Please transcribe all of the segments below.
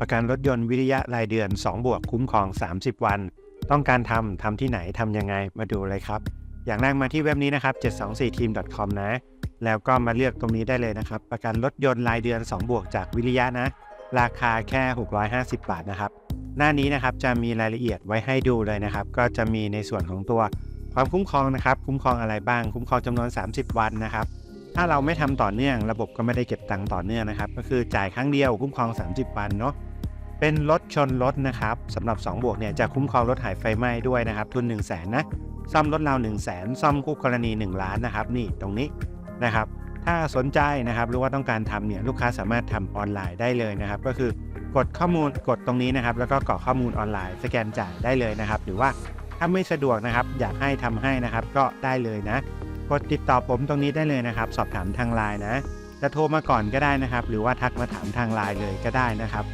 ประกันรถยนต์วิริยะรายเดือน 2 บวกคุ้มครอง 30 วัน ต้องการทำทำที่ไหนทำยังไงมาดูเลยครับ อย่างแรกมาที่เว็บนี้นะครับ 724team.com นะ แล้วก็มาเลือกตรงนี้ได้เลยนะครับ ประกันรถยนต์รายเดือน 2 บวกจากวิริยะนะ ราคาแค่ 650 บาทนะครับ หน้านี้นะครับจะมีรายละเอียดไว้ให้ดูเลยนะครับ ก็จะมีในส่วนของตัวความคุ้มครองนะครับ คุ้มครองอะไรบ้าง คุ้มครองจำนวน 30 วันนะครับ ถ้าเราไม่ทำต่อเนื่องระบบก็ไม่ได้เก็บตังค์ต่อเนื่องนะครับ ก็คือจ่ายครั้งเดียวคุ้มครอง 30 วันเนาะเป็นรถชนรถนะครับสำหรับ 2 บวกเนี่ยจะคุ้มครองรถหายไฟไหม้ด้วยนะครับ ทุน 1 0 0 0 0แสนนะซ่อมรถเรา 1 0 0 0 0แสนซ่อมคู่กรณี 1 ล้านนะครับนี่ตรงนี้นะครับ ถ้าสนใจนะครับหรือว่าต้องการทำเนี่ยลูกค้าสามารถทำออนไลน์ได้เลยนะครับ ก็คือกดข้อมูลกดตรงนี้นะครับ แล้วก็กรอกข้อมูลออนไลน์สแกนจ่ายได้เลยนะครับ หรือว่าถ้าไม่สะดวกนะครับ อยากให้ทำให้นะครับก็ได้เลยนะ กดติดต่อผมตรงนี้ได้เลยนะครับ สอบถามทางไลน์นะจะโทรมาก่อนก็ได้นะครับ หรือว่าทักมาถามทางไลน์เลยก็ได้นะครับ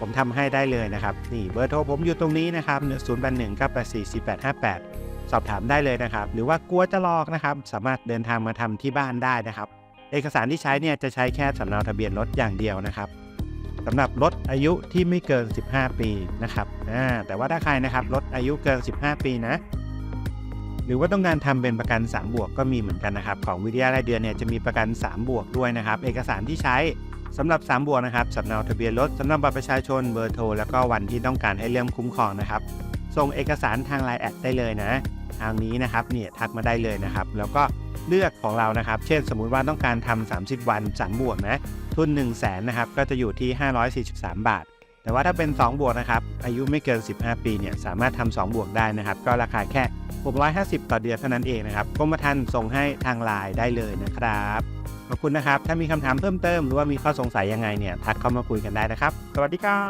ผมทำให้ได้เลยนะครับนี่เบอร์โทรผมอยู่ตรงนี้นะครับ0 8 1 9 8 4 4 8 5 8 สอบถามได้เลยนะครับ หรือว่ากลัวจะลอกนะครับ สามารถเดินทางมาทำที่บ้านได้นะครับ เอกสารที่ใช้เนี่ยจะใช้แค่สำเนาทะเบียนรถอย่างเดียวนะครับสำหรับรถอายุที่ไม่เกิน 15 ปีนะครับแต่ว่าถ้าใครนะครับรถอายุเกิน 15 ปีนะ หรือว่าต้องการทำเป็นประกัน 3 บวกก็มีเหมือนกันนะครับ ของวิทยารายเดือนเนี่ยจะมีประกัน 3 บวกด้วยนะครับ เอกสารที่ใช้สำหรับ 3 บวกนะครับสำเนาทะเบียนรถสำเนาบัตรประชาชนเบอร์โทรแล้วก็วันที่ต้องการให้เริ่มคุ้มครองนะครับ ส่งเอกสารทางไลน์แอดได้เลยนะ ทางนี้นะครับเนี่ยทักมาได้เลยนะครับ แล้วก็เลือกของเรานะครับ เช่นสมมุติว่าต้องการทำ30 วัน3บวกนะ ทุน 1 0 0 0 0แสนนะครับก็จะอยู่ที่ 543 บาท แต่ว่าถ้าเป็น 2 บวกนะครับอายุไม่เกิน 15 ปีเนี่ยสามารถทำ2บวกได้นะครับ ก็ราคาแค่ 650 ต่อเดือนเท่านั้นเองนะครับกรมธรรม์ส่งให้ทางไลน์ได้เลยนะครับขอบคุณนะครับ ถ้ามีคำถามเพิ่มเติมหรือว่ามีข้อสงสัยยังไงเนี่ยทักเข้ามาคุยกันได้นะครับ สวัสดีครับ